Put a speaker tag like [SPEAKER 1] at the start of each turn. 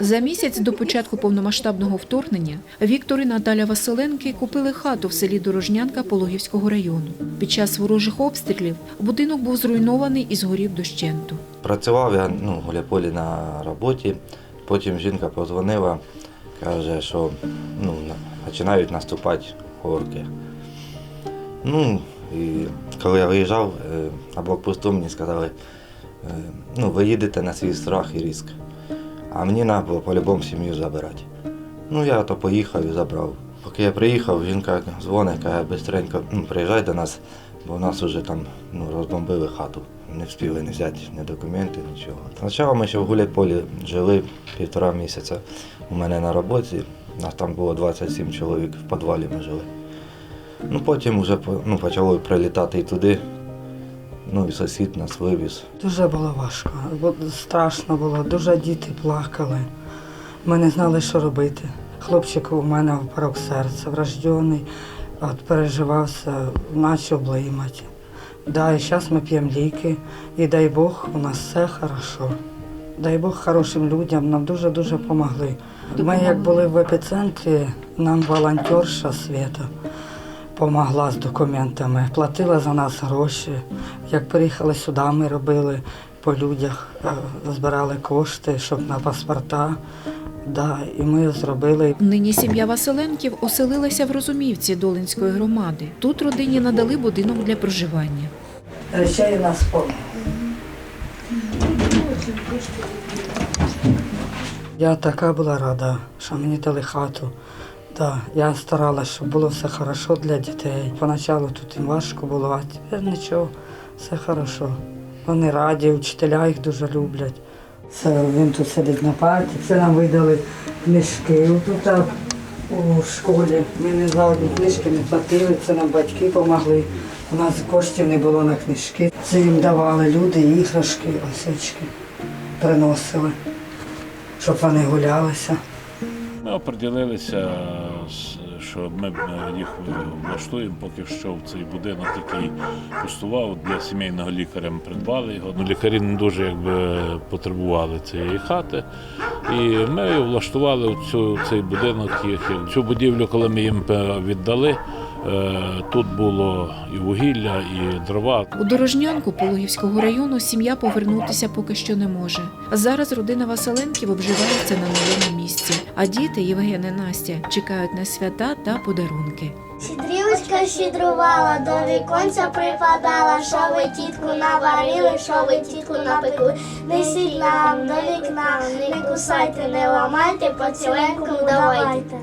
[SPEAKER 1] За місяць до початку повномасштабного вторгнення Віктор і Наталя Василенки купили хату в селі Дорожнянка Пологівського району. Під час ворожих обстрілів будинок був зруйнований і згорів дощенту.
[SPEAKER 2] Працював я ну, в Гуляполі на роботі, потім жінка подзвонила, каже, що ну, починають наступати орки. Ну, і коли я виїжджав е, на блокпосту, мені сказали, е, ну, ви їдете на свій страх і ризик. А мені треба було по-любому сім'ю забирати. Ну, я то поїхав і забрав. Поки я приїхав, жінка дзвонить, каже, бистренько, ну, приїжджай до нас, бо в нас вже там ну, розбомбили хату. Не встигли не взяти ні документи, нічого. Спочатку ми ще в Гуляйполі жили півтора місяця у мене на роботі. Нас там було 27 чоловік, в підвалі ми жили. Ну, потім вже ну, почало прилітати і туди. Ну і сусід нас вивіз.
[SPEAKER 3] Дуже було важко, страшно було, дуже діти плакали. Ми не знали, що робити. Хлопчик у мене порок серця, врождений, от переживався, почав блимати. Да, і зараз ми п'ємо ліки, і дай Бог, у нас все хорошо. Дай Бог хорошим людям, нам дуже-дуже допомогли. Ми як були в епіцентрі, нам волонтерша Свята допомогла з документами, платила за нас гроші. Як приїхали сюди, ми робили по людях, е, збирали кошти, щоб на паспорта. Да, і ми зробили.
[SPEAKER 1] Нині сім'я Василенків оселилася в Розумівці Долинської громади. Тут родині надали будинок для проживання.
[SPEAKER 3] Речей у нас повно. Я така була рада, що мені дали хату. Да, я старалася, щоб було все хорошо для дітей. Поначалу тут їм важко було, а тепер нічого, все хорошо. Вони раді, вчителя їх дуже люблять. Це він тут сидить на парті, це нам видали книжки. Тут у школі ми не за одні книжки не платили, це нам батьки допомогли. У нас коштів не було на книжки. Це їм давали люди, іграшки, осички приносили, щоб вони гулялися.
[SPEAKER 4] Оприділилися, що ми е, їх е, влаштуємо поки що в цей будинок, який пустував для сімейного лікаря. Ми придбали його. Ну, лікарі не дуже якби, потребували цієї хати. І ми влаштували цю, цей будинок їх. Цю будівлю, коли ми їм е, віддали, е, тут було і вугілля, і дрова.
[SPEAKER 1] У Дорожнянку Пологівського району сім'я повернутися поки що не може. Зараз родина Василенків обживається на новому місці, а діти Євген і Настя чекають на свята та подарунки.
[SPEAKER 5] Щедрівочка щедрувала, до віконця припадала, що ви тітку наварили, що ви тітку напекли. Несіть нам до вікна, не кусайте, не ламайте, поцілунком давайте.